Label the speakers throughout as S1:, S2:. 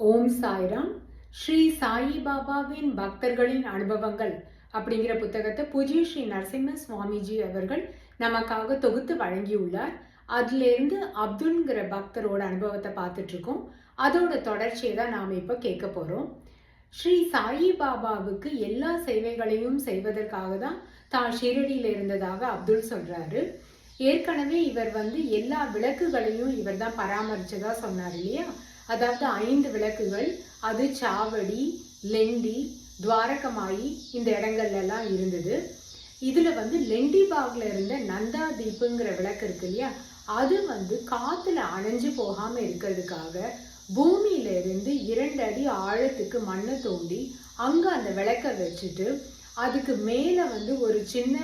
S1: ஓம் சாய்ராம். ஸ்ரீ சாயி பாபாவின் பக்தர்களின் அனுபவங்கள் அப்படிங்கிற புத்தகத்தை பூஜ்ய ஸ்ரீ நரசிம்ம சுவாமிஜி அவர்கள் நமக்காக தொகுத்து வழங்கியுள்ளார். அதுலேருந்து அப்துல்ங்கிற பக்தரோட அனுபவத்தை பார்த்துட்டு இருக்கோம் அதோட தொடர்ச்சியை தான் நாம் இப்போ கேட்க போகிறோம் ஸ்ரீ சாயி பாபாவுக்கு எல்லா சேவைகளையும் செய்வதற்காக தான் தான் ஷீரடியில் இருந்ததாக அப்துல் சொல்றாரு. ஏற்கனவே இவர் வந்து எல்லா விளக்குகளையும் இவர் தான் பராமரித்ததாக சொன்னார் இல்லையா? அதாவது ஐந்து விளக்குகள் அது சாவடி லெண்டி துவாரகமாயி இந்த இடங்கள்லாம் இருந்தது. இதில் வந்து லெண்டி பாகில் இருந்த நந்தா தீப்புங்கிற விளக்கு இருக்கு இல்லையா? அது வந்து காற்றுல அணைஞ்சு போகாமல் இருக்கிறதுக்காக பூமியில இருந்து இரண்டு அடி ஆழத்துக்கு மண்ணை தோண்டி அங்கே அந்த விளக்க வச்சுட்டு அதுக்கு மேலே வந்து ஒரு சின்ன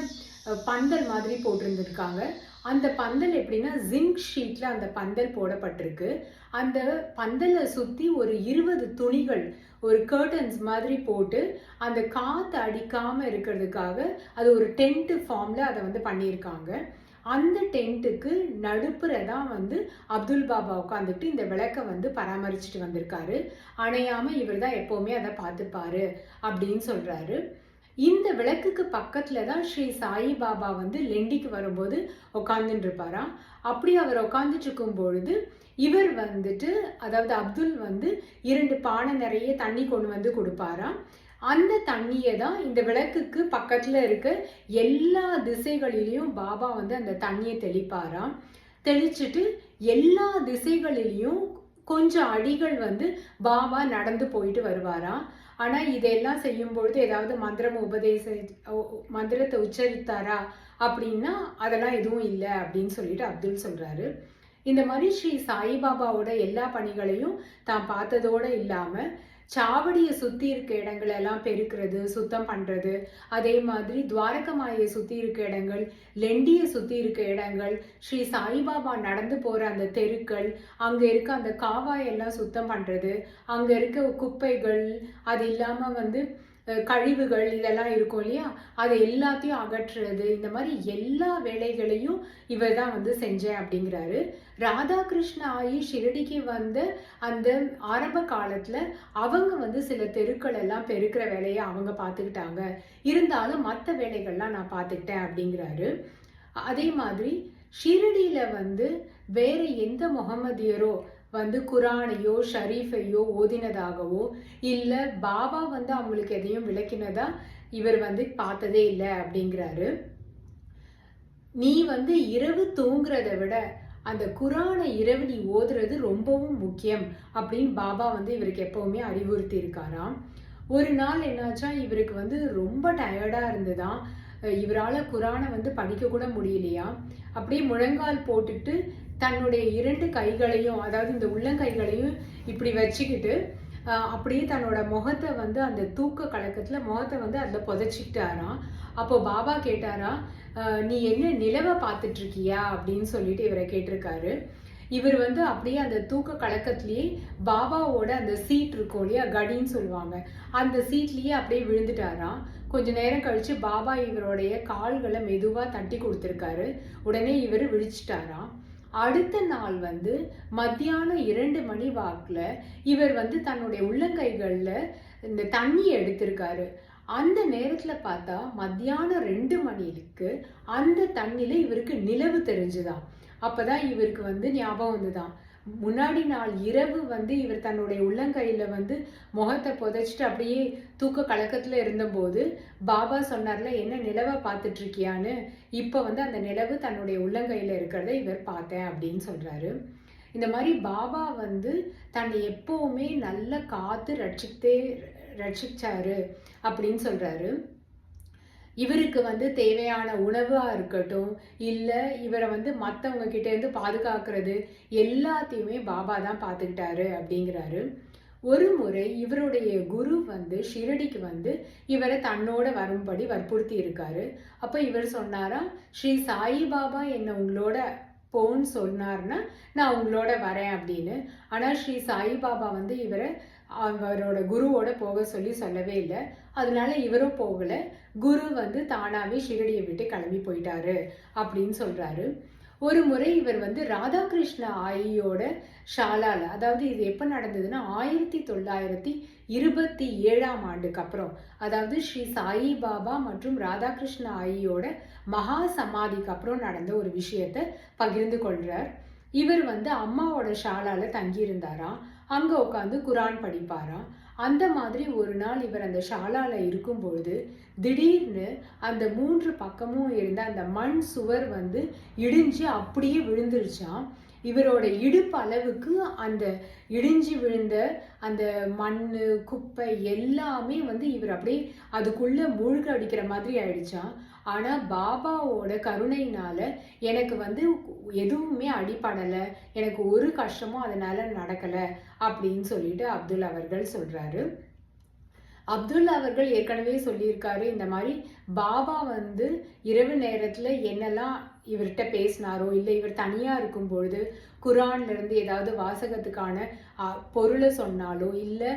S1: பந்தல் மாதிரி போட்டிருந்துருக்காங்க. அந்த பந்தல் எப்படின்னா ஜிங்க் ஷீட்டில் அந்த பந்தல் போடப்பட்டிருக்கு. அந்த பந்தலை சுற்றி ஒரு இருபது துணிகள் ஒரு கர்டன்ஸ் மாதிரி போட்டு அந்த காற்று அடிக்காமல் இருக்கிறதுக்காக அது ஒரு டென்ட்டு ஃபார்மில் அதை வந்து பண்ணியிருக்காங்க. அந்த டென்ட்டுக்கு நடுப்புற தான் வந்து அப்துல் பாபா உட்காந்துட்டு இந்த விளக்கை வந்து பராமரிச்சுட்டு வந்திருக்காரு. அணையாமல் இவர் தான் எப்போவுமே அதை பார்த்துப்பாரு அப்படின்னு சொல்கிறாரு இந்த விளக்குக்கு பக்கத்தில் தான் ஸ்ரீ சாயிபாபா வந்து லெண்டிக்கு வரும்போது உட்காந்துட்டு இருப்பாராம் அப்படி அவர் உட்காந்துட்டு இருக்கும் பொழுது இவர் வந்துட்டு அதாவது அப்துல் வந்து இரண்டு பானை நிறைய தண்ணி கொண்டு வந்து கொடுப்பாராம் அந்த தண்ணியை தான் இந்த விளக்குக்கு பக்கத்தில் இருக்க எல்லா திசைகளிலையும் பாபா வந்து அந்த தண்ணியை தெளிப்பாராம் தெளிச்சுட்டு எல்லா திசைகளிலையும் கொஞ்சம் அடிகள் வந்து பாபா நடந்து போயிட்டு வருவாராம் ஆனா இதெல்லாம் செய்யும் பொழுது ஏதாவது மந்திரம் உபதேச ஓ- மந்திரத்தை உச்சரித்தாரா அப்படின்னா அதெல்லாம் எதுவும் இல்லை அப்படின்னு சொல்லிட்டு அப்துல் சொல்றாரு. இந்த மாதிரி ஸ்ரீ சாய்பாபாவோட எல்லா பணிகளையும் தான் பார்த்ததோட இல்லாம சாவடியை சுற்றி இருக்க இடங்கள் எல்லாம் பெருக்கிறது சுத்தம் பண்ணுறது அதே மாதிரி துவாரகமாயை சுற்றி இருக்க இடங்கள் லெண்டியை சுற்றி இருக்க இடங்கள் ஸ்ரீ சாய்பாபா நடந்து போகிற அந்த தெருக்கள் அங்கே இருக்க அந்த காவாயெல்லாம் சுத்தம் பண்ணுறது அங்கே இருக்க குப்பைகள் அது இல்லாமல் வந்து கழிவுகள் இதெல்லாம் இருக்கும் இல்லையா? அதை எல்லாத்தையும் அகற்றுறது இந்த மாதிரி எல்லா வேலைகளையும் இவர் தான் வந்து செஞ்சேன் அப்படிங்கிறாரு. ராதாகிருஷ்ண ஆயி ஷிரடிக்கு வந்த அந்த ஆரம்ப காலத்தில் அவங்க வந்து சில தெருக்கள் எல்லாம் பெருக்கிற வேலையை அவங்க பார்த்துக்கிட்டாங்க. இருந்தாலும் மற்ற வேலைகள்லாம் நான் பார்த்துக்கிட்டேன் அப்படிங்கிறாரு. அதே மாதிரி ஷிரடியில் வந்து வேற எந்த முகமதியரோ வந்து குரானையோ ஷரீஃபையோ ஓதினதாகவோ இல்லை பாபா வந்து அவங்களுக்கு எதையும் விளக்கினதா இவர் வந்து பார்த்ததே இல்லை அப்படிங்கிறாரு. நீ வந்து இரவு தூங்குறத விட அந்த குரானை இரவு நீ ஓதுறது ரொம்பவும் முக்கியம் அப்படின்னு பாபா வந்து இவருக்கு எப்பவுமே அறிவுறுத்தி இருக்காராம் ஒரு நாள் என்னாச்சா இவருக்கு வந்து ரொம்ப டயர்டாக இருந்ததான் இவரால் குரானை வந்து படிக்க கூட முடியலையா அப்படியே முழங்கால் போட்டுட்டு தன்னுடைய இரண்டு கைகளையும் அதாவது இந்த உள்ளங்கைகளையும் இப்படி வச்சுக்கிட்டு அப்படியே தன்னோட முகத்தை வந்து அந்த தூக்க கலக்கத்தில் முகத்தை வந்து அதில் புதைச்சிக்கிட்டாராம். அப்போ பாபா கேட்டாரா நீ என்ன நிலவை பார்த்துட்டு இருக்கியா அப்படின்னு சொல்லிட்டு இவரை கேட்டிருக்காரு. இவர் வந்து அப்படியே அந்த தூக்க கலக்கத்திலேயே பாபாவோட அந்த சீட் இருக்கும் இல்லையா கடின்னு சொல்லுவாங்க. அந்த சீட்லேயே அப்படியே விழுந்துட்டாராம். கொஞ்ச நேரம் கழித்து பாபா இவருடைய கால்களை மெதுவாக தட்டி கொடுத்துருக்காரு. உடனே இவர் விழிச்சிட்டாராம். அடுத்த நாள் வந்து மத்தியானம் இரண்டு மணி வாக்கில் இவர் வந்து தன்னுடைய உள்ளங்கைகளில் இந்த தண்ணி எடுத்திருக்காரு. அந்த நேரத்தில் பார்த்தா மத்தியானம் ரெண்டு மணிக்கு அந்த தண்ணியில் இவருக்கு நிலவு தெரிஞ்சுதான் அப்போ தான் இவருக்கு வந்து ஞாபகம் வந்துதான் முன்னாடி நாள் இரவு வந்து இவர் தன்னுடைய உள்ளங்கையில் வந்து முகத்தை புதைச்சிட்டு அப்படியே தூக்க கலக்கத்தில் இருந்தபோது பாபா சொன்னார்ல என்ன நிலவை பார்த்துட்ருக்கியான்னு? இப்போ வந்து அந்த நிலவு தன்னுடைய உள்ளங்கையில் இருக்கிறத இவர் பார்த்தேன் அப்படின்னு சொல்கிறாரு இந்த மாதிரி பாபா வந்து தன்னை எப்போவுமே நல்ல காத்து ரட்சித்தே ரட்சிச்சாரு அப்படின்னு சொல்கிறாரு இவருக்கு வந்து தேவையான உணவாக இருக்கட்டும் இல்லை இவரை வந்து மற்றவங்க கிட்டேருந்து பாதுகாக்கிறது எல்லாத்தையுமே பாபா தான் பார்த்துக்கிட்டாரு அப்படிங்கிறாரு. ஒரு முறை இவருடைய குரு வந்து ஷிரடிக்கு வந்து இவரை தன்னோட வரும்படி வற்புறுத்தி இருக்காரு. அப்போ இவர் சொன்னாரா ஸ்ரீ சாய் பாபா என்னை உங்களோட போன்னு சொன்னார்னா நான் உங்களோட வரேன் அப்படின்னு. ஆனால் ஸ்ரீ சாய் பாபா வந்து இவரை அவரோட குருவோட போக சொல்லி சொல்லவே இல்லை. அதனால இவரும் போகலை. குரு வந்து தானாவே ஷிரடியை விட்டு கிளம்பி போயிட்டாரு அப்படின்னு சொல்கிறாரு ஒரு முறை இவர் வந்து ராதாகிருஷ்ண ஆயியோட ஷாலால அதாவது இது எப்போ நடந்ததுன்னா ஆயிரத்தி தொள்ளாயிரத்தி இருபத்தி ஏழாம் ஆண்டுக்கு அப்புறம் அதாவது ஸ்ரீ சாயி பாபா மற்றும் ராதாகிருஷ்ண ஆயியோட மகா சமாதிக்கு அப்புறம் நடந்த ஒரு விஷயத்தை பகிர்ந்து கொள்கிறார் இவர் வந்து அம்மாவோட ஷாலால தங்கியிருந்தாராம். அங்கே உட்காந்து குரான் படிப்பாராம் அந்த மாதிரி ஒரு நாள் இவர் அந்த ஷாலால இருக்கும்பொழுது திடீர்னு அந்த மூன்று பக்கமும் இருந்த அந்த மண் சுவர் வந்து இடிஞ்சு அப்படியே விழுந்துருச்சாம். இவரோட இடுப்பு அளவுக்கு அந்த இடிஞ்சு விழுந்த அந்த மண் குப்பை எல்லாமே வந்து இவர் அப்படியே அதுக்குள்ளே மூழ்க அடிக்கிற மாதிரி ஆயிடுச்சான் ஆனால் பாபாவோட கருணையினால் எனக்கு வந்து எதுவுமே அடிபடலை. எனக்கு ஒரு கஷ்டமும் அதனால் நடக்கலை அப்படின்னு சொல்லிட்டு அப்துல் அவர்கள் சொல்கிறாரு அப்துல் அவர்கள் ஏற்கனவே சொல்லியிருக்காரு இந்த மாதிரி பாபா வந்து இரவு நேரத்தில் என்னெல்லாம் இவர்கிட்ட பேசினாரோ இல்லை இவர் தனியாக இருக்கும்பொழுது குரான்லேருந்து ஏதாவது வாசகத்துக்கான பொருளை சொன்னாலோ இல்லை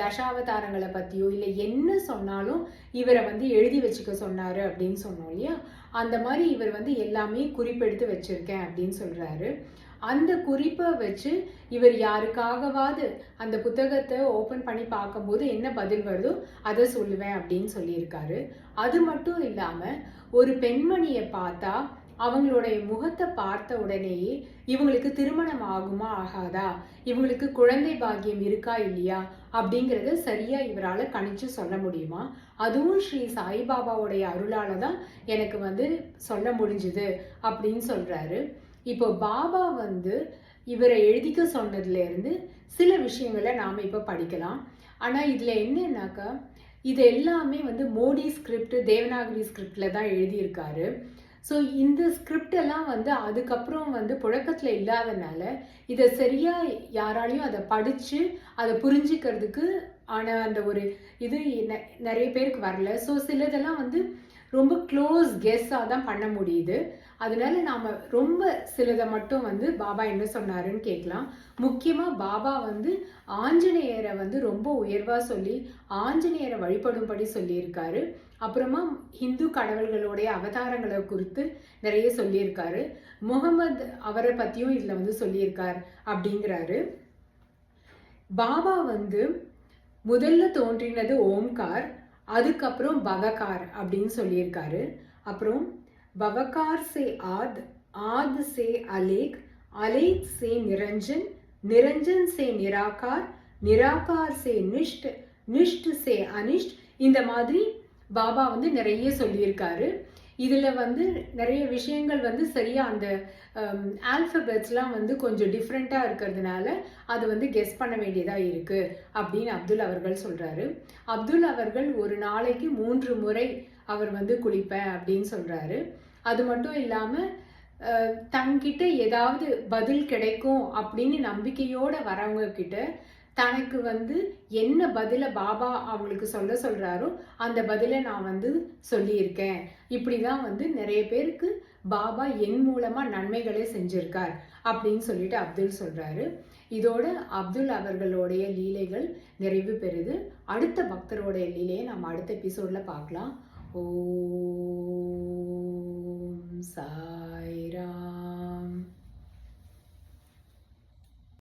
S1: தசாவதாரங்களை பற்றியோ இல்லை என்ன சொன்னாலும் இவரை வந்து எழுதி வச்சுக்க சொன்னார் அப்படின்னு சொன்னோம் இல்லையா? அந்த மாதிரி இவர் வந்து எல்லாமே குறிப்பெடுத்து வச்சுருக்கேன் அப்படின்னு சொல்கிறாரு அந்த குறிப்பை வச்சு இவர் யாருக்காகவாவது அந்த புத்தகத்தை ஓப்பன் பண்ணி பார்க்கும்போது என்ன பதில் வருதோ அதை சொல்லுவேன் அப்படின்னு சொல்லியிருக்காரு. அது மட்டும் இல்லாமல் ஒரு பெண்மணியை பார்த்தா அவங்களுடைய முகத்தை பார்த்த உடனேயே இவங்களுக்கு திருமணம் ஆகுமா ஆகாதா? இவங்களுக்கு குழந்தை பாக்கியம் இருக்கா இல்லையா? அப்படிங்கிறத சரியா இவரால் கணிச்சு சொல்ல முடியுமா? அதுவும் ஸ்ரீ சாய்பாபாவுடைய அருளால தான் எனக்கு வந்து சொல்ல முடிஞ்சுது அப்படின்னு சொல்றாரு. இப்போ பாபா வந்து இவரை எழுதிக்க சொன்னதுலேருந்து சில விஷயங்களை நாம் இப்போ படிக்கலாம். ஆனால் இதில் என்னன்னாக்கா இது எல்லாமே வந்து மோடி ஸ்கிரிப்ட் தேவநாகரி ஸ்கிரிப்டில் தான் எழுதியிருக்காரு. ஸோ இந்த ஸ்கிரிப்ட் எல்லாம் வந்து அதுக்கப்புறம் வந்து புழக்கத்தில் இல்லாதனால இதை சரியாக யாராலையும் அதை படித்து அதை புரிஞ்சுக்கிறதுக்கு ஆன அந்த ஒரு இது நெ- நிறைய பேருக்கு வரல. ஸோ சிலதெல்லாம் வந்து ரொம்ப க்ளோஸ் கெஸ்ஸாக தான் பண்ண முடியுது. அதனால நாம் ரொம்ப சிலதை மட்டும் வந்து பாபா என்ன சொன்னாருன்னு கேட்கலாம். முக்கியமாக பாபா வந்து ஆஞ்சநேயரை வந்து ரொம்ப உயர்வாக சொல்லி ஆஞ்சநேயரை வழிபடும்படி சொல்லியிருக்காரு. அப்புறமா ஹிந்து கடவுள்களுடைய அவதாரங்களை குறித்து நிறைய சொல்லியிருக்காரு. முகமது அவரை பற்றியும் இதில் வந்து சொல்லியிருக்கார் அப்படிங்கிறாரு. பாபா வந்து முதல்ல தோன்றினது ஓம்கார் அதுக்கப்புறம் பவகார் அப்படின்னு சொல்லியிருக்காரு. அப்புறம் பவகார் சே ஆத் ஆத் சே அலேக் அலேக் சே நிரஞ்சன் நிரஞ்சன் சே நிராகார் நிராகார் சே நிஷ்ட் நிஷ்ட் சே அனிஷ்ட் இந்த மாதிரி பாபா வந்து நிறைய சொல்லியிருக்காரு. இதில் வந்து நிறைய விஷயங்கள் வந்து சரியாக அந்த um, ஆல்ஃபபெட்ஸ்லாம் வந்து கொஞ்சம் டிஃப்ரெண்ட்டாக இருக்கிறதுனால அது வந்து கெஸ் பண்ண வேண்டியதாக இருக்குது அப்படின்னு அப்துல் அவர்கள் சொல்கிறாரு அப்துல் அவர்கள் ஒரு நாளைக்கு மூன்று முறை அவர் வந்து குளிப்பேன் அப்படின்னு சொல்கிறாரு அது மட்டும் இல்லாமல் தங்கிட்ட தன்கிட்ட ஏதாவது பதில் கிடைக்கும் அப்படின்னு நம்பிக்கையோடு வரவங்க கிட்ட தனக்கு வந்து என்ன பதில பாபா அவங்களுக்கு சொல்ல சொல்றாரோ அந்த பதிலை நான் வந்து சொல்லியிருக்கேன். இப்படிதான் வந்து நிறைய பேருக்கு பாபா என் மூலமா நன்மைகளை செஞ்சிருக்கார் அப்படின்னு சொல்லிட்டு அப்துல் சொல்றாரு. இதோட அப்துல் அவர்களுடைய லீலைகள் நிறைவு பெறுது. அடுத்த பக்தருடைய லீலையை நம்ம அடுத்த எபிசோட்ல பார்க்கலாம். ஓம் சா